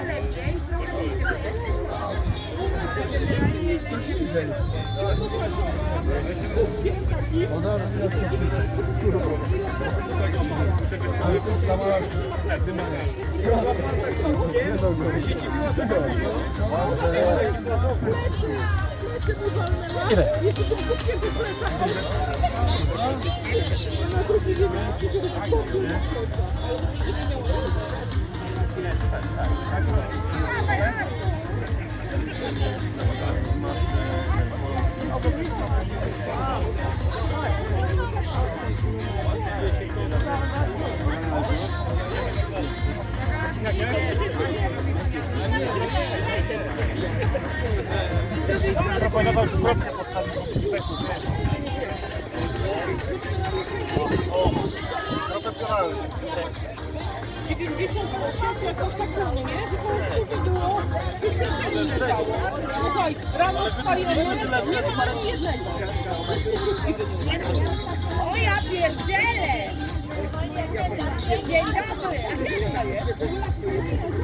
trochę lepiej, trochę mniej. Ale to sama Proponował kropkę postawić w szpeku. Profesjonalny. 98 jakoś tak było, nie? Że po prostu to było, tych się nie chciało. Słuchaj, rano wstaliśmy, nie ma ani jednego. Wszyscy grupki byli. O Yeah, yeah, yeah.